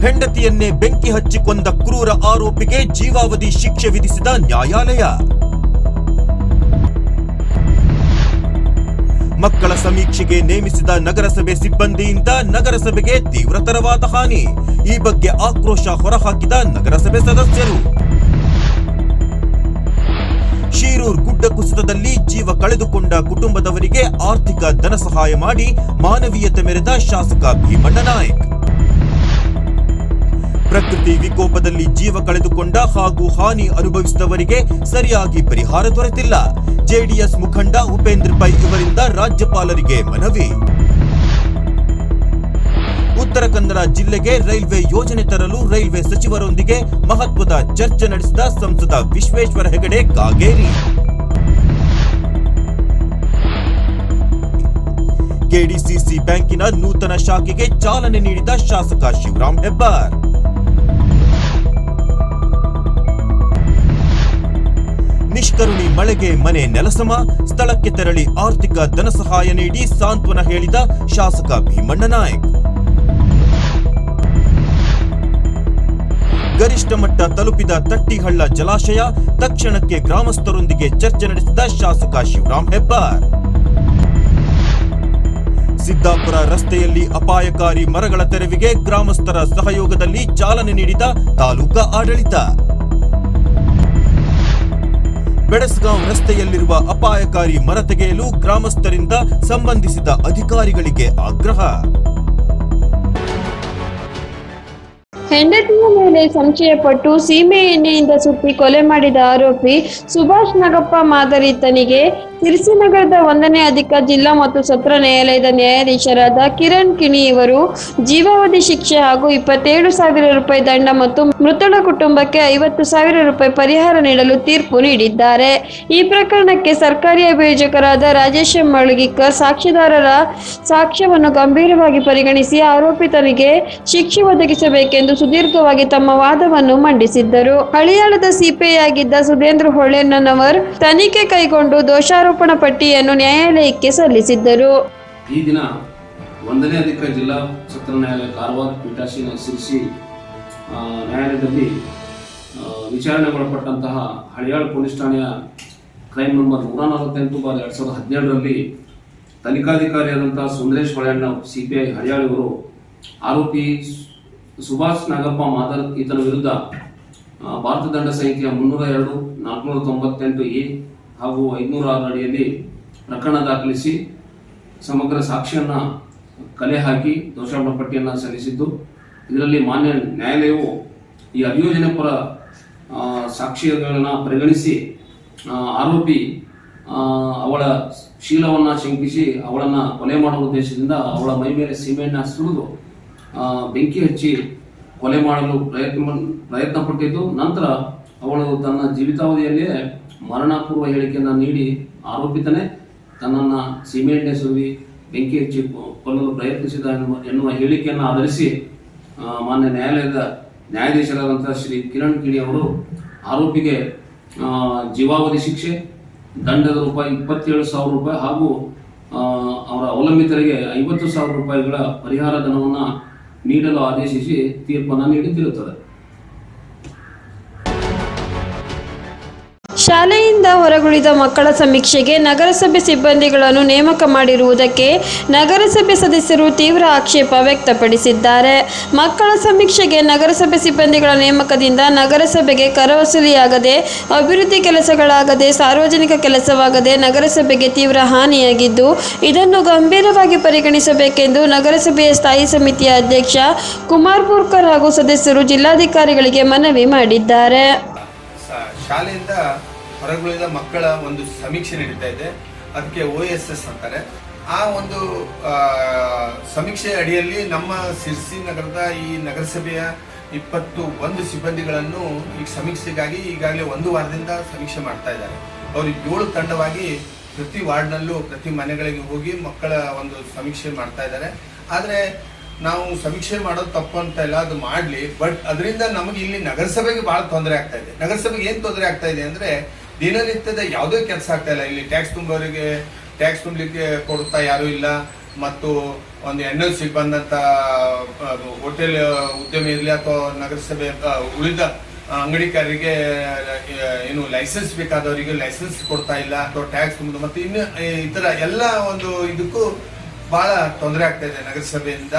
ಹೆಂಡತಿಯನ್ನೇ ಬೆಂಕಿ ಹಚ್ಚಿಕೊಂಡ ಕ್ರೂರ ಆರೋಪಿಗೆ ಜೀವಾವಧಿ ಶಿಕ್ಷೆ ವಿಧಿಸಿದ ನ್ಯಾಯಾಲಯ. ಮಕ್ಕಳ ಸಮೀಕ್ಷೆಗೆ ನೇಮಿಸಿದ ನಗರಸಭೆ ಸಿಬ್ಬಂದಿಯಿಂದ ನಗರಸಭೆಗೆ ತೀವ್ರತರವಾದ ಹಾನಿ. ಈ ಬಗ್ಗೆ ಆಕ್ರೋಶ ಹೊರಹಾಕಿದ ನಗರಸಭೆ ಸದಸ್ಯರು. ಶೀರೂರ್ ಗುಡ್ಡ ಕುಸಿತದಲ್ಲಿ ಜೀವ ಕಳೆದುಕೊಂಡ ಕುಟುಂಬದವರಿಗೆ ಆರ್ಥಿಕ ಧನ ಸಹಾಯ ಮಾಡಿ ಮಾನವೀಯತೆ ಮೆರೆದ ಶಾಸಕ ಭೀಮಣ್ಣ ನಾಯಕ್ ಪ್ರಕೃತಿ ವಿಕೋಪದಲ್ಲಿ ಜೀವ ಕಳೆದುಕೊಂಡ ಹಾಗೂ ಹಾನಿ ಅನುಭವಿಸಿದವರಿಗೆ ಸರಿಯಾಗಿ ಪರಿಹಾರ ದೊರೆತಿಲ್ಲ. ಜೆಡಿಎಸ್ ಮುಖಂಡ ಉಪೇಂದ್ರ ಪೈ ಇವರಿಂದ ರಾಜ್ಯಪಾಲರಿಗೆ ಮನವಿ. ಉತ್ತರ ಕನ್ನಡ ಜಿಲ್ಲೆಗೆ ರೈಲ್ವೆ ಯೋಜನೆ ತರಲು ರೈಲ್ವೆ ಸಚಿವರೊಂದಿಗೆ ಮಹತ್ವದ ಚರ್ಚೆ ನಡೆಸಿದ ಸಂಸದ ವಿಶ್ವೇಶ್ವರ ಹೆಗಡೆ ಕಾಗೇರಿ. ಕೆಡಿಸಿಸಿ ಬ್ಯಾಂಕಿನ ನೂತನ ಶಾಖೆಗೆ ಚಾಲನೆ ನೀಡಿದ ಶಾಸಕ ಶಿವರಾಮ್ ಹೆಬ್ಬಾರ್. ನಿಷ್ಕರುಣಿ ಮಳೆಗೆ ಮನೆ ನೆಲಸಮ, ಸ್ಥಳಕ್ಕೆ ತೆರಳಿ ಆರ್ಥಿಕ ಧನ ಸಹಾಯ ನೀಡಿ ಸಾಂತ್ವನ ಹೇಳಿದ ಶಾಸಕ ಭೀಮಣ್ಣ ನಾಯಕ್. ಗರಿಷ್ಠ ಮಟ್ಟ ತಲುಪಿದ ತಟ್ಟಿಹಳ್ಳ ಜಲಾಶಯ ತಕ್ಷಣಕ್ಕೆ ಗ್ರಾಮಸ್ಥರೊಂದಿಗೆ ಚರ್ಚೆ ನಡೆಸಿದ ಶಾಸಕ ಶಿವರಾಮ್ ಹೆಬ್ಬಾರ್. ಸಿದ್ದಾಪುರ ರಸ್ತೆಯಲ್ಲಿ ಅಪಾಯಕಾರಿ ಮರಗಳ ತೆರವಿಗೆ ಗ್ರಾಮಸ್ಥರ ಸಹಯೋಗದಲ್ಲಿ ಚಾಲನೆ ನೀಡಿದ ತಾಲೂಕಾ ಆಡಳಿತ. ಬೆಡಸ್ಗಾಂವ್ ರಸ್ತೆಯಲ್ಲಿರುವ ಅಪಾಯಕಾರಿ ಮರ ತೆಗೆಯಲು ಗ್ರಾಮಸ್ಥರಿಂದ ಸಂಬಂಧಿಸಿದ ಅಧಿಕಾರಿಗಳಿಗೆ ಆಗ್ರಹ. ಹೆಂಡತಿಯ ಮೇಲೆ ಸಂಶಯಪಟ್ಟು ಸೀಮೆ ಎಣ್ಣೆಯಿಂದ ಸುತ್ತಿ ಕೊಲೆ ಮಾಡಿದ ಆರೋಪಿ ಸುಭಾಷ್ ನಾಗಪ್ಪ ಮಾದರಿತನಿಗೆ ಸಿರಿಸಿನಗರದ ಒಂದನೇ ಅಧಿಕ ಜಿಲ್ಲಾ ಮತ್ತು ಸತ್ರ ನ್ಯಾಯಾಲಯದ ನ್ಯಾಯಾಧೀಶರಾದ ಕಿರಣ್ ಕಿಣಿ ಇವರು ಜೀವಾವಧಿ ಶಿಕ್ಷೆ ಹಾಗೂ ಇಪ್ಪತ್ತೇಳು ಸಾವಿರ ರೂಪಾಯಿ ದಂಡ ಮತ್ತು ಮೃತಳ ಕುಟುಂಬಕ್ಕೆ ಐವತ್ತು ಸಾವಿರ ರೂಪಾಯಿ ಪರಿಹಾರ ನೀಡಲು ತೀರ್ಪು ನೀಡಿದ್ದಾರೆ. ಈ ಪ್ರಕರಣಕ್ಕೆ ಸರ್ಕಾರಿ ಅಭಿಯೋಜಕರಾದ ರಾಜೇಶ್ ಮಳಗಿಕ ಸಾಕ್ಷಿದಾರರ ಸಾಕ್ಷ್ಯವನ್ನು ಗಂಭೀರವಾಗಿ ಪರಿಗಣಿಸಿ ಆರೋಪಿತನಿಗೆ ಶಿಕ್ಷೆ ಒದಗಿಸಬೇಕೆಂದು ಸುದೀರ್ಘವಾಗಿ ತಮ್ಮ ವಾದವನ್ನು ಮಂಡಿಸಿದ್ದರು. ಹಳಿಯಾಳದ ಸಿಪಿಐಯಾಗಿದ್ದ ಸುಧೇಂದ್ರ ಹೊಳೆನವರ್ ತನಿಖೆ ಕೈಗೊಂಡು ದೋಷಾರೋಪಣ ಪಟ್ಟಿಯನ್ನು ನ್ಯಾಯಾಲಯಕ್ಕೆ ಸಲ್ಲಿಸಿದ್ದರು. ಈ ದಿನ ಒಂದನೇ ಅಧಿಕ ಜಿಲ್ಲಾ ಸತ್ರ ನ್ಯಾಯಾಲಯ ಕಾರವಾರ ಪೀಠಾಸೀನ ಸಿರಿಸಿ ನ್ಯಾಯಾಲಯದಲ್ಲಿ ವಿಚಾರಣೆಗೊಳಪಟ್ಟಂತಹ ಹಳಿಯಾಳು ಪೊಲೀಸ್ ಠಾಣೆಯ ಕ್ರೈಮ್ ನಂಬರ್ ನೂರ ನಲವತ್ತೆಂಟು ಬಾರ್ ಎರಡು ಸಾವಿರದ ಹದಿನೇಳರಲ್ಲಿ ತನಿಖಾಧಿಕಾರಿಯಾದಂತಹ Sundaresh Holeyanna C P I Haliyal ಇವರು ಆರೋಪಿ ಸುಭಾಷ್ ನಾಗಪ್ಪ ಮಾದರ್ ಈತನ ವಿರುದ್ಧ ಭಾರತ ದಂಡ ಸಂಖ್ಯೆ ಮುನ್ನೂರ ಎರಡು, ನಾಲ್ಕುನೂರ ತೊಂಬತ್ತೆಂಟು ಎ ಹಾಗೂ ಐದುನೂರ ಆರು ಅಡಿಯಲ್ಲಿ ಪ್ರಕರಣ ದಾಖಲಿಸಿ ಸಮಗ್ರ ಸಾಕ್ಷಿಯನ್ನ ಕಲೆ ಹಾಕಿ ದೋಷಾರೋಪಣ ಪಟ್ಟಿಯನ್ನು ಸಲ್ಲಿಸಿದ್ದು. ಇದರಲ್ಲಿ ಮಾನ್ಯ ನ್ಯಾಯಾಲಯವು ಈ ಅಭಿಯೋಜನೆ ಪರ ಸಾಕ್ಷ್ಯಗಳನ್ನು ಪರಿಗಣಿಸಿ ಆರೋಪಿ ಅವಳ ಶೀಲವನ್ನು ಶಂಕಿಸಿ ಅವಳನ್ನು ಕೊಲೆ ಮಾಡುವ ಉದ್ದೇಶದಿಂದ ಅವಳ ಮೈ ಮೇಲೆ ಸೀಮೆಯನ್ನ ಸುರಿದು ಬೆಂಕಿ ಹಚ್ಚಿ ಕೊಲೆ ಮಾಡಲು ಪ್ರಯತ್ನ ಪ್ರಯತ್ನ ಪಟ್ಟಿದ್ದು, ನಂತರ ಅವಳು ತನ್ನ ಜೀವಿತಾವಧಿಯಲ್ಲಿಯೇ ಮರಣಪೂರ್ವ ಹೇಳಿಕೆಯನ್ನು ನೀಡಿ ಆರೋಪಿತನೇ. ತನ್ನನ್ನು ಸಿಮೆಂಟ್ ಸುವಿ ಬೆಂಕಿ ಹಚ್ಚಿ ಕೊಲ್ಲಲು ಪ್ರಯತ್ನಿಸಿದ ಎನ್ನುವ ಎನ್ನುವ ಹೇಳಿಕೆಯನ್ನು ಆಧರಿಸಿ ಮಾನ್ಯ ನ್ಯಾಯಾಲಯದ ನ್ಯಾಯಾಧೀಶರಾದಂತಹ ಶ್ರೀ ಕಿರಣ್ ಕಿಣಿ ಅವರು ಆರೋಪಿಗೆ ಜೀವಾವಧಿ ಶಿಕ್ಷೆ, ದಂಡದ ರೂಪಾಯಿ ಇಪ್ಪತ್ತೇಳು ಸಾವಿರ ರೂಪಾಯಿ ಹಾಗೂ ಅವರ ಅವಲಂಬಿತರಿಗೆ ಐವತ್ತು ಸಾವಿರ ರೂಪಾಯಿಗಳ ಪರಿಹಾರ ಧನವನ್ನು ನೀಡಲು ಆದೇಶಿಸಿ ತೀರ್ಪನ್ನು ನೀಡಿ ಶಾಲೆಯಿಂದ ಹೊರಗುಳಿದ ಮಕ್ಕಳ ಸಮೀಕ್ಷೆಗೆ ನಗರಸಭೆ ಸಿಬ್ಬಂದಿಗಳನ್ನು ನೇಮಕ ಮಾಡಿರುವುದಕ್ಕೆ ನಗರಸಭೆ ಸದಸ್ಯರು ತೀವ್ರ ಆಕ್ಷೇಪ ವ್ಯಕ್ತಪಡಿಸಿದ್ದಾರೆ. ಮಕ್ಕಳ ಸಮೀಕ್ಷೆಗೆ ನಗರಸಭೆ ಸಿಬ್ಬಂದಿಗಳ ನೇಮಕದಿಂದ ನಗರಸಭೆಗೆ ಕರವಸೂಲಿಯಾಗದೆ, ಅಭಿವೃದ್ಧಿ ಕೆಲಸಗಳಾಗದೆ, ಸಾರ್ವಜನಿಕ ಕೆಲಸವಾಗದೆ ನಗರಸಭೆಗೆ ತೀವ್ರ ಹಾನಿಯಾಗಿದ್ದು, ಇದನ್ನು ಗಂಭೀರವಾಗಿ ಪರಿಗಣಿಸಬೇಕೆಂದು ನಗರಸಭೆಯ ಸ್ಥಾಯಿ ಸಮಿತಿಯ ಅಧ್ಯಕ್ಷ ಕುಮಾರ್ ಪೂರ್ಕರ್ ಹಾಗೂ ಸದಸ್ಯರು ಜಿಲ್ಲಾಧಿಕಾರಿಗಳಿಗೆ ಮನವಿ ಮಾಡಿದ್ದಾರೆ. ಶಾಲೆಯಿಂದ ಹೊರಗುಳಿದ ಮಕ್ಕಳ ಒಂದು ಸಮೀಕ್ಷೆ ನಡೀತಾ ಇದೆ. ಅದಕ್ಕೆ ಒ ಎಸ್ ಎಸ್ ಅಂತಾರೆ. ಆ ಒಂದು ಸಮೀಕ್ಷೆ ಅಡಿಯಲ್ಲಿ ನಮ್ಮ ಸಿರ್ಸಿ ನಗರದ ಈ ನಗರಸಭೆಯ ಇಪ್ಪತ್ತು ಒಂದು ಸಿಬ್ಬಂದಿಗಳನ್ನು ಈ ಸಮೀಕ್ಷೆಗಾಗಿ ಈಗಾಗಲೇ ಒಂದು ವಾರದಿಂದ ಸಮೀಕ್ಷೆ ಮಾಡ್ತಾ ಇದ್ದಾರೆ. ಅವರು ಏಳು ತಂಡವಾಗಿ ಪ್ರತಿ ವಾರ್ಡ್ನಲ್ಲೂ, ಪ್ರತಿ ಮನೆಗಳಿಗೆ ಹೋಗಿ ಮಕ್ಕಳ ಒಂದು ಸಮೀಕ್ಷೆ ಮಾಡ್ತಾ ಇದ್ದಾರೆ. ಆದರೆ ನಾವು ಸಮೀಕ್ಷೆ ಮಾಡೋದು ತಪ್ಪು ಅಂತ ಇಲ್ಲ ಅದು ಮಾಡಲಿ, ಬಟ್ ಅದರಿಂದ ನಮಗೆ ಇಲ್ಲಿ ನಗರಸಭೆಗೆ ಭಾಳ ತೊಂದರೆ ಆಗ್ತಾ ಇದೆ. ನಗರಸಭೆಗೆ ಏನು ತೊಂದರೆ ಆಗ್ತಾ ಇದೆ ಅಂದ್ರೆ ದಿನನಿತ್ಯದ ಯಾವುದೇ ಕೆಲಸ ಆಗ್ತಾ ಇಲ್ಲ. ಇಲ್ಲಿ ಟ್ಯಾಕ್ಸ್ ತುಂಬೋರಿಗೆ ಟ್ಯಾಕ್ಸ್ ತುಂಬಲಿಕ್ಕೆ ಕೊಡ್ತಾ ಯಾರು ಇಲ್ಲ. ಮತ್ತು ಒಂದು ಎನ್ ಎಲ್ ಸಿ ಬಂದಂತ ಆ, ಹೋಟೆಲ್ ಉದ್ಯಮ ಇರಲಿ ಅಥವಾ ನಗರಸಭೆ ಉಳಿದ ಅಂಗಡಿಕಾರರಿಗೆ ಏನು ಲೈಸೆನ್ಸ್ ಬೇಕಾದವರಿಗೆ ಲೈಸೆನ್ಸ್ ಕೊಡ್ತಾ ಇಲ್ಲ ಅಥವಾ ಟ್ಯಾಕ್ಸ್ ತುಂಬುದು. ಮತ್ತೆ ಇನ್ನು ಇತರ ಎಲ್ಲ ಒಂದು ಇದಕ್ಕೂ ಬಹಳ ತೊಂದರೆ ಆಗ್ತಾ ಇದೆ ನಗರಸಭೆಯಿಂದ.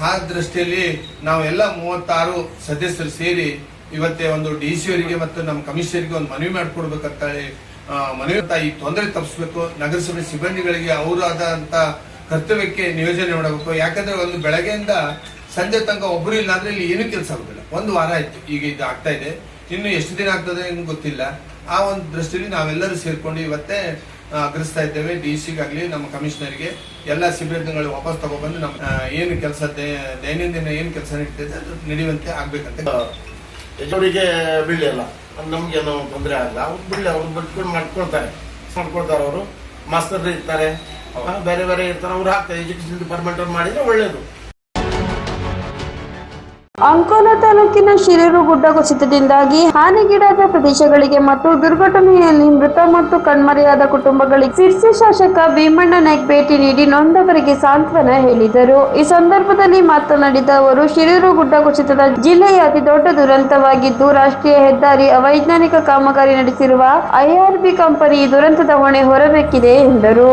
ಆ ದೃಷ್ಟಿಯಲ್ಲಿ ನಾವೆಲ್ಲ ಮೂವತ್ತಾರು ಸದಸ್ಯರು ಸೇರಿ ಇವತ್ತೇ ಒಂದು ಡಿ ಸಿ ಅವರಿಗೆ ಮತ್ತು ನಮ್ಮ ಕಮಿಷನರ್ಗೆ ಒಂದು ಮನವಿ ಮಾಡಿಕೊಡ್ಬೇಕಂತ ಹೇಳಿ ಮನವಿ ಈ ತೊಂದರೆ ತಪ್ಪಿಸ್ಬೇಕು. ನಗರಸಭೆ ಸಿಬ್ಬಂದಿಗಳಿಗೆ ಅವರಾದಂತ ಕರ್ತವ್ಯಕ್ಕೆ ನಿಯೋಜನೆ ಮಾಡಬೇಕು. ಯಾಕಂದ್ರೆ ಒಂದು ಬೆಳಗ್ಗೆಯಿಂದ ಸಂಜೆ ತನಕ ಒಬ್ಬರು ಇಲ್ಲ ಅಂದ್ರೆ ಇಲ್ಲಿ ಏನೂ ಕೆಲಸ ಆಗೋದಿಲ್ಲ. ಒಂದು ವಾರ ಆಯ್ತು, ಈಗ ಇದು ಆಗ್ತಾ ಇದೆ. ಇನ್ನು ಎಷ್ಟು ದಿನ ಆಗ್ತದೆ ಏನು ಗೊತ್ತಿಲ್ಲ. ಆ ಒಂದು ದೃಷ್ಟಿಯಲ್ಲಿ ನಾವೆಲ್ಲರೂ ಸೇರ್ಕೊಂಡು ಇವತ್ತೇ ಆಗ್ರಹಿಸ್ತಾ ಇದ್ದೇವೆ ಡಿ ಸಿಗಾಗ್ಲಿ ನಮ್ಮ ಕಮಿಷನರ್ಗೆ. ಎಲ್ಲ ಸಿಬ್ಬಂದಿಗಳು ವಾಪಸ್ ತಗೊಬಂದು ನಮ್ಮ ಏನು ಕೆಲಸ ದೈನಂದಿನ ಏನು ಕೆಲಸ ನಡೀತಿದೆ ಅದು ನಡೆಯುವಂತೆ ಆಗ್ಬೇಕಂತ. ಹೆಚ್ಚುವರಿಗೆ ಬೀಳಿಲ್ಲ ನಮ್ಗೇನು ತೊಂದರೆ ಆಗಲ್ಲ. ಅವ್ರು ಬಿಡಲಿ ಅವ್ರು ಬಿಟ್ಕೊಂಡು ಮಾಡ್ಕೊಳ್ತಾರೆ. ಮಾಡ್ಕೊಳ್ತಾರೆ ಅವರು. ಮಾಸ್ತರ್ ಇರ್ತಾರೆ. ಬೇರೆ ಬೇರೆ ಇರ್ತಾರೆ. ಅವ್ರು ಹಾಕ್ತಾರೆ. ಎಜುಕೇಶನ್ ಡಿಪಾರ್ಟ್ಮೆಂಟ್ ಅವ್ರು ಮಾಡಿದ್ರೆ ಒಳ್ಳೇದು. ಅಂಕೋಲ ತಾಲೂಕಿನ ಶಿರೂರು ಗುಡ್ಡ ಕುಸಿತದಿಂದಾಗಿ ಹಾನಿಗೀಡಾದ ಪ್ರದೇಶಗಳಿಗೆ ಮತ್ತು ದುರ್ಘಟನೆಯಲ್ಲಿ ಮೃತ ಮತ್ತು ಕಣ್ಮರೆಯಾದ ಕುಟುಂಬಗಳಿಗೆ ಸಿರ್ಸಿ ಶಾಸಕ ಭೀಮಣ್ಣ ನಾಯ್ಕ ಭೇಟಿ ನೀಡಿ ನೊಂದವರಿಗೆ ಸಾಂತ್ವನ ಹೇಳಿದರು. ಈ ಸಂದರ್ಭದಲ್ಲಿ ಮಾತನಾಡಿದ ಅವರು, ಶಿರೂರು ಗುಡ್ಡ ಕುಸಿತದ ಜಿಲ್ಲೆಯ ಅತಿ ದೊಡ್ಡ ದುರಂತವಾಗಿದ್ದು, ರಾಷ್ಟ್ರೀಯ ಹೆದ್ದಾರಿ ಅವೈಜ್ಞಾನಿಕ ಕಾಮಗಾರಿ ನಡೆಸಿರುವ ಐಆರ್ಬಿ ಕಂಪನಿ ದುರಂತದ ಹೊಣೆ ಹೊರಬೇಕಿದೆ ಎಂದರು.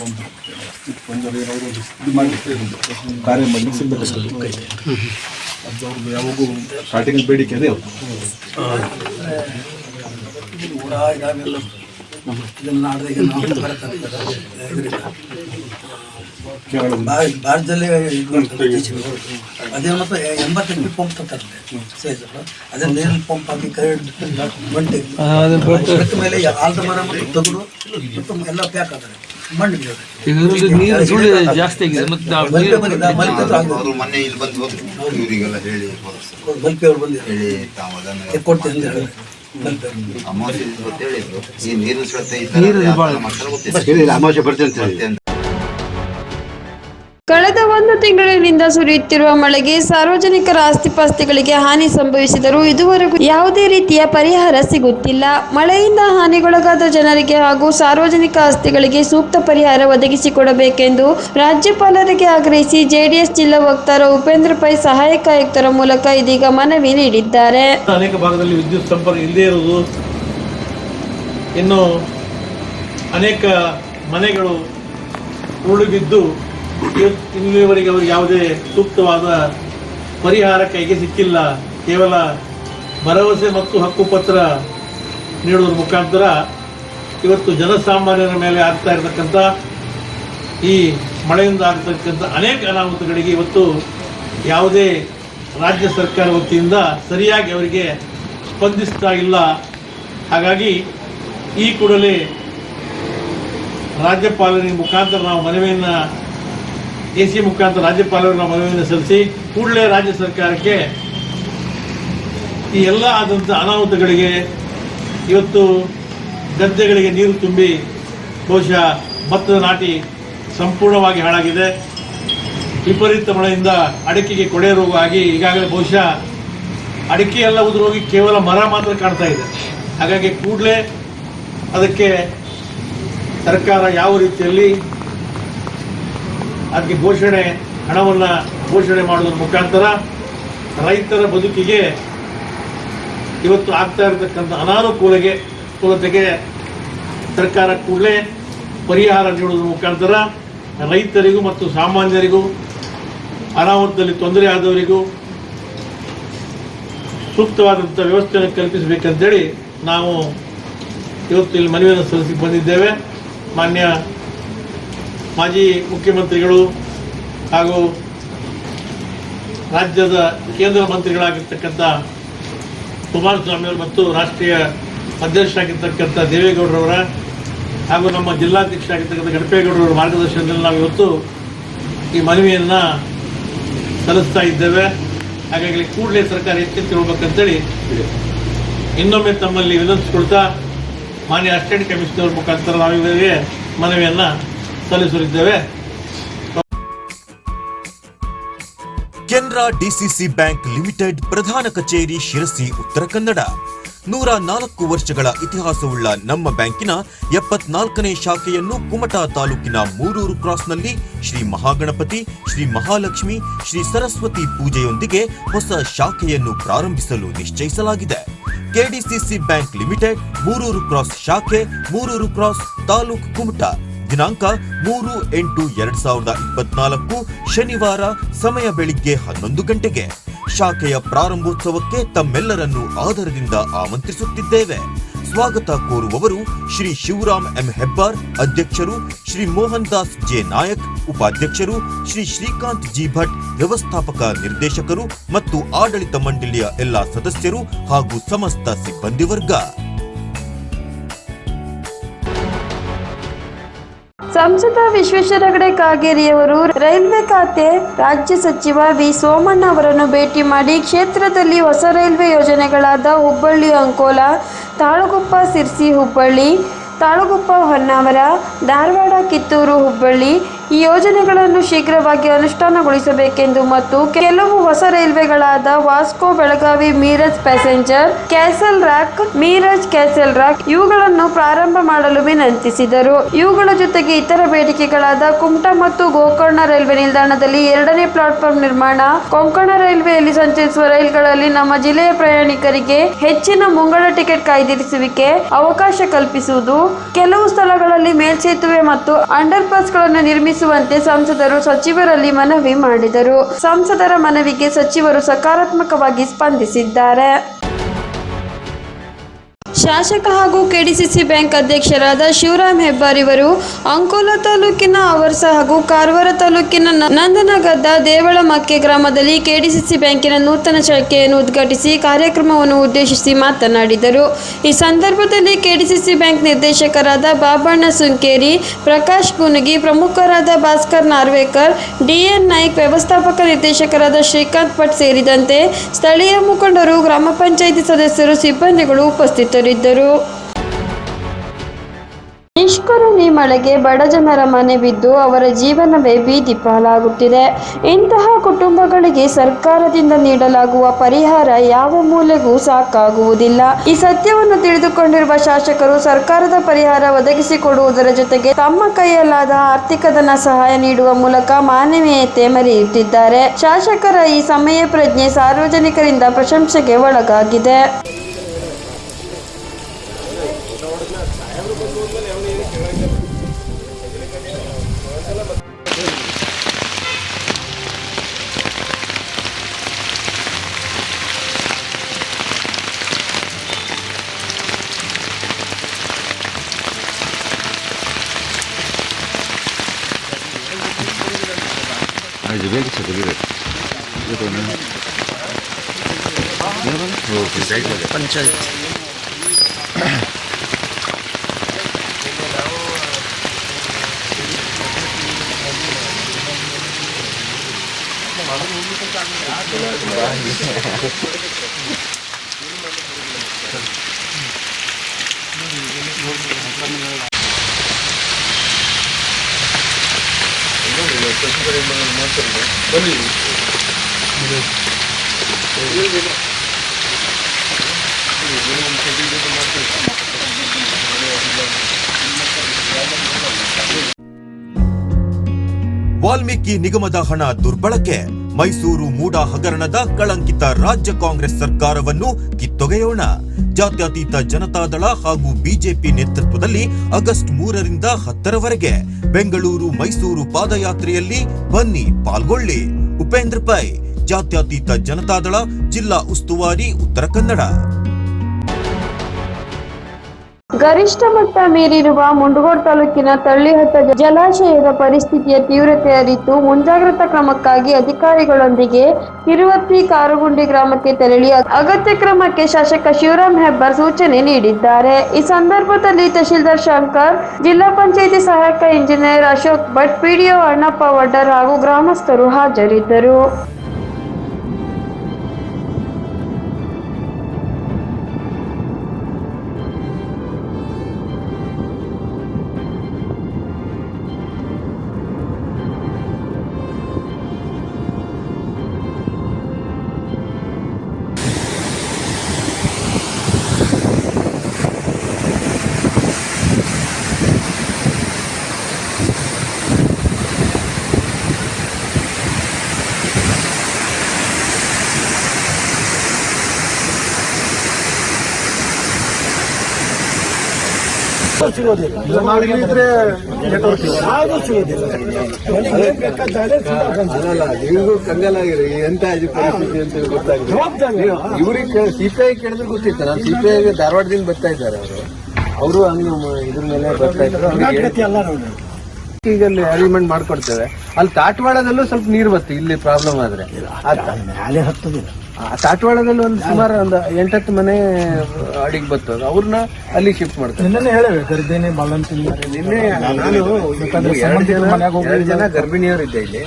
ಒಂದು ಇದು ಮಾಡಲಿಕ್ಕೆ ಕಾರ್ಯ ಮಾಡಲಿಕ್ಕೆ ಅದು ಯಾವಾಗೂ ಸ್ಟಾರ್ಟಿಂಗ್ ಬೇಡಿಕೆ ಅದೇ ಅವ್ರು ಇದನ್ನು ನಾಡ್ದಾಗ ನಾವು ಭಾರತದಲ್ಲೇ. ಅದೇ ಮತ್ತು ಎಂಬತ್ತೆಂಟು ಪಂಪ್ ತರ್ತಾರೆ. ಸೈಜ್ ಅದೇ ನೀರಿನ ಪಂಪ್ ಹಾಕಿ ಕರೆಂಟ್ ಮೇಲೆ ಆಲ್ದ ಮರ ಮತ್ತು ತಗುಡು ಮತ್ತು ಎಲ್ಲ ಪ್ಯಾಕ್ ಆಗ್ತಾರೆ. ಜಾಸ್ತಿ ಆಗಿದೆ. ಮತ್ತೆ ಮೊನ್ನೆ ಇಲ್ಲಿ ಬಂದು ಇವರಿಗೆಲ್ಲ ಹೇಳಿ ಅವ್ರು ಹೇಳಿ ತಾವು ಅದನ್ನ ಕೊಡ್ತೀನಿ ಅಮಾವಾಸ್ಯೆ ಹೇಳಿದ್ರು. ಈ ನೀರಿನ ಸುಳತೆ ಗೊತ್ತಿಲ್ಲ. ಅಮಾವಾಸ್ಯೆ ಬರ್ತೀನಿ ಅಂತ ಹೇಳಿ ಕಳೆದ ಒಂದು ತಿಂಗಳಿನಿಂದ ಸುರಿಯುತ್ತಿರುವ ಮಳೆಗೆ ಸಾರ್ವಜನಿಕರ ಆಸ್ತಿಪಾಸ್ತಿಗಳಿಗೆ ಹಾನಿ ಸಂಭವಿಸಿದರೂ ಇದುವರೆಗೂ ಯಾವುದೇ ರೀತಿಯ ಪರಿಹಾರ ಸಿಗುತ್ತಿಲ್ಲ. ಮಳೆಯಿಂದ ಹಾನಿಗೊಳಗಾದ ಜನರಿಗೆ ಹಾಗೂ ಸಾರ್ವಜನಿಕ ಆಸ್ತಿಗಳಿಗೆ ಸೂಕ್ತ ಪರಿಹಾರ ಒದಗಿಸಿಕೊಡಬೇಕೆಂದು ರಾಜ್ಯಪಾಲರಿಗೆ ಆಗ್ರಹಿಸಿ ಜೆಡಿಎಸ್ ಜಿಲ್ಲಾ ವಕ್ತಾರ ಉಪೇಂದ್ರ ಪೈ ಸಹಾಯಕ ಆಯುಕ್ತರ ಮೂಲಕ ಇದೀಗ ಮನವಿ ನೀಡಿದ್ದಾರೆ. ಅನೇಕ ಭಾಗದಲ್ಲಿ ವಿದ್ಯುತ್ ಸಂಪರ್ಕ ಇಲ್ಲದೇ ಇರುವುದು, ಇನ್ನು ಅನೇಕ ಮನೆಗಳು ಉರುಳು ಬಿದ್ದು ಇವತ್ತು ಇಲ್ಲಿವರೆಗೆ ಅವರಿಗೆ ಯಾವುದೇ ಸೂಕ್ತವಾದ ಪರಿಹಾರ ಕೈಗೆ ಸಿಕ್ಕಿಲ್ಲ. ಕೇವಲ ಭರವಸೆ ಮತ್ತು ಹಕ್ಕುಪತ್ರ ನೀಡುವುದರ ಮುಖಾಂತರ ಇವತ್ತು ಜನಸಾಮಾನ್ಯರ ಮೇಲೆ ಆಗ್ತಾ ಇರತಕ್ಕಂಥ, ಈ ಮಳೆಯಿಂದ ಆಗ್ತಕ್ಕಂಥ ಅನೇಕ ಅನಾಹುತಗಳಿಗೆ ಇವತ್ತು ಯಾವುದೇ ರಾಜ್ಯ ಸರ್ಕಾರ ವತಿಯಿಂದ ಸರಿಯಾಗಿ ಅವರಿಗೆ ಸ್ಪಂದಿಸ್ತಾ ಇಲ್ಲ. ಹಾಗಾಗಿ ಈ ಕೂಡಲೇ ರಾಜ್ಯಪಾಲರಿಗೆ ಮುಖಾಂತರ ನಾವು ಮನವಿಯನ್ನು ಎ ಸಿ ಮುಖಾಂತರ ರಾಜ್ಯಪಾಲರನ್ನ ನಾವು ಮನವಿಯನ್ನು ಸಲ್ಲಿಸಿ ಕೂಡಲೇ ರಾಜ್ಯ ಸರ್ಕಾರಕ್ಕೆ ಈ ಎಲ್ಲ ಆದಂಥ ಅನಾಹುತಗಳಿಗೆ ಇವತ್ತು ಗದ್ದೆಗಳಿಗೆ ನೀರು ತುಂಬಿ ಬಹುಶಃ ಭತ್ತದ ನಾಟಿ ಸಂಪೂರ್ಣವಾಗಿ ಹಾಳಾಗಿದೆ. ವಿಪರೀತ ಮಳೆಯಿಂದ ಅಡಿಕೆಗೆ ಕೊಳೆ ರೋಗ ಆಗಿ ಈಗಾಗಲೇ ಬಹುಶಃ ಅಡಿಕೆ ಎಲ್ಲ ಉದುರೋಗಿ ಕೇವಲ ಮರ ಮಾತ್ರ ಕಾಣ್ತಾ ಇದೆ. ಹಾಗಾಗಿ ಕೂಡಲೇ ಅದಕ್ಕೆ ಸರ್ಕಾರ ಯಾವ ರೀತಿಯಲ್ಲಿ ಅದಕ್ಕೆ ಘೋಷಣೆ, ಹಣವನ್ನು ಘೋಷಣೆ ಮಾಡುವುದರ ಮುಖಾಂತರ ರೈತರ ಬದುಕಿಗೆ ಇವತ್ತು ಆಗ್ತಾ ಇರತಕ್ಕಂಥ ಅನಾನುಕೂಲಗೆ ಕೂಲತೆಗೆ ಸರ್ಕಾರ ಕೂಡಲೇ ಪರಿಹಾರ ನೀಡುವುದರ ಮುಖಾಂತರ ರೈತರಿಗೂ ಮತ್ತು ಸಾಮಾನ್ಯರಿಗೂ, ಅನಾಹುತದಲ್ಲಿ ತೊಂದರೆ ಆದವರಿಗೂ ಸೂಕ್ತವಾದಂಥ ವ್ಯವಸ್ಥೆಯನ್ನು ಕಲ್ಪಿಸಬೇಕಂತೇಳಿ ನಾವು ಇವತ್ತು ಇಲ್ಲಿ ಮನವಿಯನ್ನು ಸಲ್ಲಿಸಿ ಬಂದಿದ್ದೇವೆ. ಮಾನ್ಯ ಮಾಜಿ ಮುಖ್ಯಮಂತ್ರಿಗಳು ಹಾಗೂ ರಾಜ್ಯದ ಕೇಂದ್ರ ಮಂತ್ರಿಗಳಾಗಿರ್ತಕ್ಕಂಥ ಕುಮಾರಸ್ವಾಮಿ ಅವರು ಮತ್ತು ರಾಷ್ಟ್ರೀಯ ಅಧ್ಯಕ್ಷರಾಗಿರ್ತಕ್ಕಂಥ ದೇವೇಗೌಡರವರ ಹಾಗೂ ನಮ್ಮ ಜಿಲ್ಲಾಧ್ಯಕ್ಷರಾಗಿರ್ತಕ್ಕಂಥ ಗಣಪೇಗೌಡರವರ ಮಾರ್ಗದರ್ಶನದಲ್ಲಿ ನಾವು ಇವತ್ತು ಈ ಮನವಿಯನ್ನು ಸಲ್ಲಿಸ್ತಾ ಇದ್ದೇವೆ. ಹಾಗಾಗಿ ಕೂಡಲೇ ಸರ್ಕಾರ ಎಚ್ಚೆತ್ತುಕೊಳ್ಬೇಕಂತೇಳಿ ಇನ್ನೊಮ್ಮೆ ತಮ್ಮಲ್ಲಿ ವಿನಂತಿಸ್ಕೊಳ್ತಾ ಮಾನ್ಯ ಅಸಿಸ್ಟೆಂಟ್ ಕಮಿಷನರ್ ಮುಖಾಂತರ ನಾವು ಇವರಿಗೆ ಮನವಿಯನ್ನು ಸಲ್ಲಿಸಲಿದ್ದೇವೆ ಕೆನರಾ ಡಿಸಿಸಿ ಬ್ಯಾಂಕ್ ಲಿಮಿಟೆಡ್ ಪ್ರಧಾನ ಕಚೇರಿ ಶಿರಸಿ, ಉತ್ತರ ಕನ್ನಡ. ನೂರ ನಾಲ್ಕು ವರ್ಷಗಳ ಇತಿಹಾಸವುಳ್ಳ ನಮ್ಮ ಬ್ಯಾಂಕಿನ ಎಪ್ಪತ್ನಾಲ್ಕನೇ ಶಾಖೆಯನ್ನು ಕುಮಟಾ ತಾಲೂಕಿನ ಮೂರೂರು ಕ್ರಾಸ್ನಲ್ಲಿ ಶ್ರೀ ಮಹಾಗಣಪತಿ, ಶ್ರೀ ಮಹಾಲಕ್ಷ್ಮಿ, ಶ್ರೀ ಸರಸ್ವತಿ ಪೂಜೆಯೊಂದಿಗೆ ಹೊಸ ಶಾಖೆಯನ್ನು ಪ್ರಾರಂಭಿಸಲು ನಿಶ್ಚಯಿಸಲಾಗಿದೆ. KDCC bank limited, Murur cross ಶಾಖೆ, ಮೂರೂರು ಕ್ರಾಸ್ ತಾಲೂಕು ಕುಮಟಾ. ದಿನಾಂಕ ಮೂರು ಎಂಟು ಎರಡ್ ಸಾವಿರದ ಇಪ್ಪತ್ನಾಲ್ಕು ಶನಿವಾರ ಸಮಯ ಬೆಳಿಗ್ಗೆ ಹನ್ನೊಂದು ಗಂಟೆಗೆ. ಶಾಖೆಯ ಪ್ರಾರಂಭೋತ್ಸವಕ್ಕೆ ತಮ್ಮೆಲ್ಲರನ್ನು ಆದರದಿಂದ ಆಮಂತ್ರಿಸುತ್ತಿದ್ದೇವೆ. ಸ್ವಾಗತ ಕೋರುವವರು ಶ್ರೀ ಶಿವರಾಮ್ ಎಂ ಹೆಬ್ಬಾರ್ ಅಧ್ಯಕ್ಷರು ಶ್ರೀ ಮೋಹನ್ ದಾಸ್ ಜೆ ನಾಯಕ್, ಉಪಾಧ್ಯಕ್ಷರು ಶ್ರೀ ಶ್ರೀಕಾಂತ್ ಜಿ ಭಟ್, ವ್ಯವಸ್ಥಾಪಕ ನಿರ್ದೇಶಕರು ಮತ್ತು ಆಡಳಿತ ಮಂಡಳಿಯ ಎಲ್ಲಾ ಸದಸ್ಯರು ಹಾಗೂ ಸಮಸ್ತ ಸಿಬ್ಬಂದಿ ವರ್ಗ. ಸಂಸದ ವಿಶ್ವೇಶ್ವರ ಹೆಗಡೆ ಕಾಗೇರಿಯವರು ರೈಲ್ವೆ ಖಾತೆ ರಾಜ್ಯ ಸಚಿವ ವಿ ಸೋಮಣ್ಣ ಅವರನ್ನು ಭೇಟಿ ಮಾಡಿ ಕ್ಷೇತ್ರದಲ್ಲಿ ಹೊಸ ರೈಲ್ವೆ ಯೋಜನೆಗಳಾದ ಹುಬ್ಬಳ್ಳಿ, ಅಂಕೋಲ, ತಾಳಗುಪ್ಪ, ಸಿರ್ಸಿ, ಹುಬ್ಬಳ್ಳಿ, ತಾಳಗುಪ್ಪ ಹೊನ್ನಾವರ, ಧಾರವಾಡ, ಕಿತ್ತೂರು, ಹುಬ್ಬಳ್ಳಿ ಈ ಯೋಜನೆಗಳನ್ನು ಶೀಘ್ರವಾಗಿ ಅನುಷ್ಠಾನಗೊಳಿಸಬೇಕೆಂದು ಮತ್ತು ಕೆಲವು ಹೊಸ ರೈಲ್ವೆಗಳಾದ Vasco Belagavi Miraj passenger, castle rock, Miraj castle rock ಇವುಗಳನ್ನು ಪ್ರಾರಂಭ ಮಾಡಲು ವಿನಂತಿಸಿದರು. ಇವುಗಳ ಜೊತೆಗೆ ಇತರ ಬೇಡಿಕೆಗಳಾದ ಕುಮಟಾ ಮತ್ತು ಗೋಕರ್ಣ ರೈಲ್ವೆ ನಿಲ್ದಾಣದಲ್ಲಿ ಎರಡನೇ ಪ್ಲಾಟ್ಫಾರ್ಮ್ ನಿರ್ಮಾಣ, ಕೊಂಕಣ ರೈಲ್ವೆಯಲ್ಲಿ ಸಂಚರಿಸುವ ರೈಲ್ಗಳಲ್ಲಿ ನಮ್ಮ ಜಿಲ್ಲೆಯ ಪ್ರಯಾಣಿಕರಿಗೆ ಹೆಚ್ಚಿನ ಮುಂಗಡ ಟಿಕೆಟ್ ಕಾಯ್ದಿರಿಸುವಿಕೆ ಅವಕಾಶ ಕಲ್ಪಿಸುವುದು, ಕೆಲವು ಸ್ಥಳಗಳಲ್ಲಿ ಮೇಲ್ಸೇತುವೆ ಮತ್ತು ಅಂಡರ್ ಪಾಸ್ಗಳನ್ನು ನಿರ್ಮಿಸುವಂತೆ ಸಂಸದರು ಸಚಿವರಲ್ಲಿ ಮನವಿ ಮಾಡಿದರು. ಸಂಸದರ ಮನವಿಗೆ ಸಚಿವರು ಸಕಾರಾತ್ಮಕವಾಗಿ ಸ್ಪಂದಿಸಿದ್ದಾರೆ. ಶಾಸಕ ಹಾಗೂ ಕೆಡಿಸಿಸಿ ಬ್ಯಾಂಕ್ ಅಧ್ಯಕ್ಷರಾದ ಶಿವರಾಮ್ ಹೆಬ್ಬಾರಿವರು ಅಂಕೋಲ ತಾಲೂಕಿನ ಅವರ್ಸ ಹಾಗೂ ಕಾರವಾರ ತಾಲೂಕಿನ ನಂದನಗದ್ದ ದೇವಳಮಕ್ಕೆ ಗ್ರಾಮದಲ್ಲಿ ಕೆಡಿಸಿಸಿ ಬ್ಯಾಂಕಿನ ನೂತನ ಶಾಖೆಯನ್ನು ಉದ್ಘಾಟಿಸಿ ಕಾರ್ಯಕ್ರಮವನ್ನು ಉದ್ದೇಶಿಸಿ ಮಾತನಾಡಿದರು. ಈ ಸಂದರ್ಭದಲ್ಲಿ ಕೆಡಿಸಿಸಿ ಬ್ಯಾಂಕ್ ನಿರ್ದೇಶಕರಾದ ಬಾಬಣ್ಣ ಸುಂಕೇರಿ, ಪ್ರಕಾಶ್ ಕುನಗಿ, ಪ್ರಮುಖರಾದ ಭಾಸ್ಕರ್ ನಾರ್ವೇಕರ್, ಡಿಎನ್ ನಾಯ್ಕ್, ವ್ಯವಸ್ಥಾಪಕ ನಿರ್ದೇಶಕರಾದ ಶ್ರೀಕಾಂತ್ ಭಟ್ ಸೇರಿದಂತೆ ಸ್ಥಳೀಯ ಮುಖಂಡರು, ಗ್ರಾಮ ಪಂಚಾಯಿತಿ ಸದಸ್ಯರು, ಸಿಬ್ಬಂದಿಗಳು ಉಪಸ್ಥಿತರಿದ್ದರು. ನಿಷ್ಕರುಣಿ ಮಳೆಗೆ ಬಡ ಜನರ ಮನೆ ಬಿದ್ದು ಅವರ ಜೀವನವೇ ಬೀದಿ ಪಾಲಾಗುತ್ತಿದೆ. ಇಂತಹ ಕುಟುಂಬಗಳಿಗೆ ಸರ್ಕಾರದಿಂದ ನೀಡಲಾಗುವ ಪರಿಹಾರ ಯಾವ ಮೂಲೆಗೂ ಸಾಕಾಗುವುದಿಲ್ಲ. ಈ ಸತ್ಯವನ್ನು ತಿಳಿದುಕೊಂಡಿರುವ ಶಾಸಕರು ಸರ್ಕಾರದ ಪರಿಹಾರ ಒದಗಿಸಿಕೊಡುವುದರ ಜೊತೆಗೆ ತಮ್ಮ ಕೈಯಲ್ಲಾದ ಆರ್ಥಿಕ ಧನ ಸಹಾಯ ನೀಡುವ ಮೂಲಕ ಮಾನವೀಯತೆ ಮೆರೆಯುತ್ತಿದ್ದಾರೆ. ಶಾಸಕರ ಈ ಸಮಯ ಪ್ರಜ್ಞೆ ಸಾರ್ವಜನಿಕರಿಂದ ಪ್ರಶಂಸೆಗೆ ಒಳಗಾಗಿದೆ. 아, 이제 매기차들을 이거는. 내가 뭐, 그, 자기가, 반찬. ವಾಲ್ಮೀಕಿ ನಿಗಮದ ಹಣ ದುರ್ಬಳಕೆ ಮೈಸೂರು ಮೂಡ ಹಗರಣದ ಕಳಂಕಿತ ರಾಜ್ಯ ಕಾಂಗ್ರೆಸ್ ಸರ್ಕಾರವನ್ನು ಕಿತ್ತೊಗೆಯೋಣ. ಜಾತ್ಯತೀತ ಜನತಾದಳ ಹಾಗೂ ಬಿಜೆಪಿ ನೇತೃತ್ವದಲ್ಲಿ ಆಗಸ್ಟ್ ಮೂರರಿಂದ ಹತ್ತರವರೆಗೆ ಬೆಂಗಳೂರು ಮೈಸೂರು ಪಾದಯಾತ್ರೆಯಲ್ಲಿ ಬನ್ನಿ ಪಾಲ್ಗೊಳ್ಳಿ. ಉಪೇಂದ್ರ ಪೈ, ಜಾತ್ಯತೀತ ಜನತಾದಳ ಜಿಲ್ಲಾ ಉಸ್ತುವಾರಿ, ಉತ್ತರ ಕನ್ನಡ. ಗರಿಷ್ಠ ಮಟ್ಟ ಮೀರಿರುವ ಮುಂಡಗೋಡ್ ತಾಲೂಕಿನ ತಳ್ಳಿಹಟ್ಟ ಜಲಾಶಯದ ಪರಿಸ್ಥಿತಿಯ ತೀವ್ರತೆ ಅರಿತು ಮುಂಜಾಗ್ರತಾ ಕ್ರಮಕ್ಕಾಗಿ ಅಧಿಕಾರಿಗಳೊಂದಿಗೆ ತಿರುವತ್ತಿ ಕಾರುಗುಂಡಿ ಗ್ರಾಮಕ್ಕೆ ತೆರಳಿ ಅಗತ್ಯ ಕ್ರಮಕ್ಕೆ ಶಾಸಕ ಶಿವರಾಮ್ ಹೆಬ್ಬಾರ್ ಸೂಚನೆ ನೀಡಿದ್ದಾರೆ. ಈ ಸಂದರ್ಭದಲ್ಲಿ ತಹಶೀಲ್ದಾರ್ ಶಂಕರ್, ಜಿಲ್ಲಾ ಪಂಚಾಯಿತಿ ಸಹಾಯಕ ಇಂಜಿನಿಯರ್ ಅಶೋಕ್ ಭಟ್, ಪಿಡಿಒ ಅಣ್ಣಪ್ಪ ವಡ್ಡರ್ ಹಾಗೂ ಗ್ರಾಮಸ್ಥರು ಹಾಜರಿದ್ದರು. ನಾವಿಲ್ಲಿದ್ರೆ ನೆಟ್ವರ್ಕ್ ಅಲ್ಲ ನೀವು ಕಂಗಲಾಗಿರಿ ಎಂತ ಪರಿಸ್ಥಿತಿ ಅಂತ ಗೊತ್ತಾಗಿದೆ. ಇವ್ರಿಗೆ ಸಿಪಿಐ ಕೇಳಿದ್ರೆ ಗೊತ್ತಿತ್ತು. ನಾನು ಸಿಪಿಐ ಧಾರವಾಡದಿಂದ ಬರ್ತಾ ಇದ್ದಾರೆ ಅವರು. ಅವರು ಹಂಗೆ ಇದ್ರ ಮೇಲೆ ಬರ್ತಾ ಇದ್ದಾರೆ ಈಗ ಅಲ್ಲಿ ಅರೇಂಜ್ಮೆಂಟ್ ಮಾಡ್ಕೊಡ್ತೇವೆ. ಅಲ್ಲಿ ತಾಟವಾಡದಲ್ಲೂ ಸ್ವಲ್ಪ ನೀರು ಬತ್ತು. ಇಲ್ಲಿ ಪ್ರಾಬ್ಲಮ್ ಆದ್ರೆ. ಮೇಲೆ ಹತ್ತದಿಲ್ಲ. ಆ ತಾಟ್ವಾಡದಲ್ಲಿ ಒಂದು ಸುಮಾರು ಒಂದು ಎಂಟತ್ತು ಮನೆ ಅಡಿಗೆ ಬರ್ತದೆ ಅವ್ರನ್ನ ಅಲ್ಲಿ ಶಿಫ್ಟ್ ಮಾಡ್ತಾರೆ. ನಿನ್ನೆ ಗರ್ದೇನೆ ಬಾಳಂತ ನಿನ್ನೆ ನಾನು ಎರಡು ಜನ ಎರಡು ಜನ ಗರ್ಭಿಣಿಯವರು ಇದ್ದೆ ಇಲ್ಲಿ.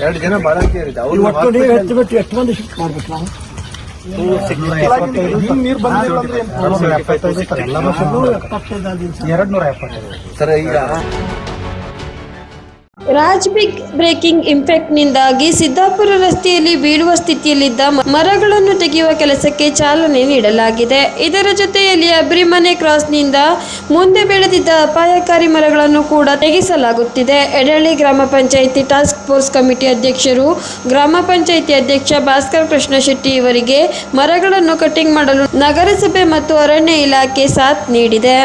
ಎರಡು ಜನ ಬಾಳಂತಿಯರಿದ್ದೆ ಅವ್ರು ಎಷ್ಟು ಬಿಟ್ಟು ಎಷ್ಟು ಮಂದಿ ಶಿಫ್ಟ್ ಮಾಡ್ಬೇಕು ನಾವು? ನೀರು ಬಂದಿಲ್ಲ ರಾಜ್ ಬಿಗ್ ಬ್ರೇಕಿಂಗ್ ಇಂಪ್ಯಾಕ್ಟ್ನಿಂದಾಗಿ ಸಿದ್ದಾಪುರ ರಸ್ತೆಯಲ್ಲಿ ಬೀಳುವ ಸ್ಥಿತಿಯಲ್ಲಿದ್ದ ಮರಗಳನ್ನು ತೆಗೆಯುವ ಕೆಲಸಕ್ಕೆ ಚಾಲನೆ ನೀಡಲಾಗಿದೆ. ಇದರ ಜೊತೆಯಲ್ಲಿ ಅಬ್ರಿಮನೆ ಕ್ರಾಸ್ನಿಂದ ಮುಂದೆ ಬೆಳೆದಿದ್ದ ಅಪಾಯಕಾರಿ ಮರಗಳನ್ನು ಕೂಡ ತೆಗೆಸಲಾಗುತ್ತಿದೆ. ಎಡಳ್ಳಿ ಗ್ರಾಮ ಪಂಚಾಯಿತಿ ಟಾಸ್ಕ್ ಫೋರ್ಸ್ ಕಮಿಟಿ ಅಧ್ಯಕ್ಷರು, ಗ್ರಾಮ ಪಂಚಾಯಿತಿ ಅಧ್ಯಕ್ಷ ಭಾಸ್ಕರ್ ಕೃಷ್ಣ ಶೆಟ್ಟಿ ಇವರಿಗೆ ಮರಗಳನ್ನು ಕಟಿಂಗ್ ಮಾಡಲು ನಗರಸಭೆ ಮತ್ತು ಅರಣ್ಯ ಇಲಾಖೆ ಸಾಥ್ ನೀಡಿದೆ.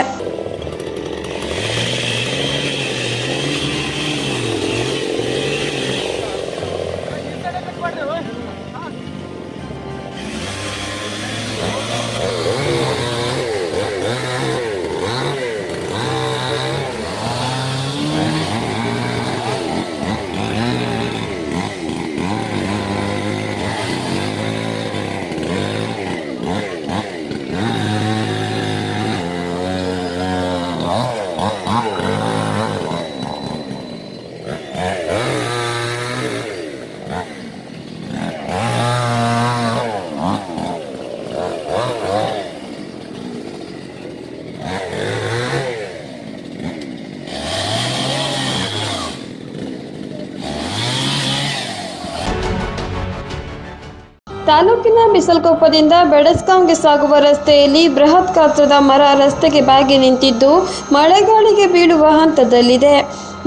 ತಾಲೂಕಿನ ಬಿಸಲ್ಕೊಪ್ಪದಿಂದ ಬೆಡಸ್ಕಾಂಗೆ ಸಾಗುವ ರಸ್ತೆಯಲ್ಲಿ ಬೃಹತ್ ಗಾತ್ರದ ಮರ ರಸ್ತೆಗೆ ಬಾಗಿ ನಿಂತಿದ್ದು ಮಳೆಗಾಳಿಗೆ ಬೀಳುವ ಹಂತದಲ್ಲಿದೆ.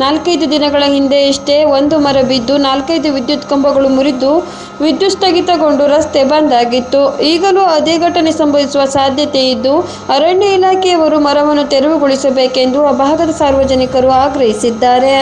ನಾಲ್ಕೈದು ದಿನಗಳ ಹಿಂದೆಯಷ್ಟೇ ಒಂದು ಮರ ಬಿದ್ದು ನಾಲ್ಕೈದು ವಿದ್ಯುತ್ ಕಂಬಗಳು ಮುರಿದು ವಿದ್ಯುತ್ ಸ್ಥಗಿತಗೊಂಡು ರಸ್ತೆ ಬಂದ್ ಆಗಿತ್ತು. ಈಗಲೂ ಅದೇ ಘಟನೆ ಸಂಭವಿಸುವ ಸಾಧ್ಯತೆ ಇದ್ದು ಅರಣ್ಯ ಇಲಾಖೆಯವರು ಮರವನ್ನು ತೆರವುಗೊಳಿಸಬೇಕೆಂದು ಆ ಭಾಗದ ಸಾರ್ವಜನಿಕರು ಆಗ್ರಹಿಸಿದ್ದಾರೆ.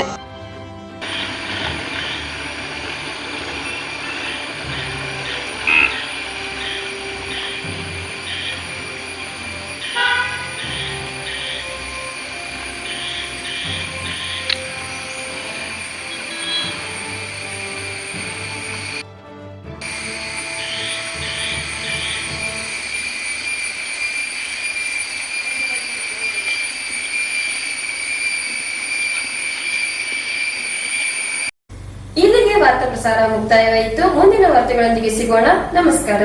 ಸಿಗೋಣ ನಮಸ್ಕಾರ.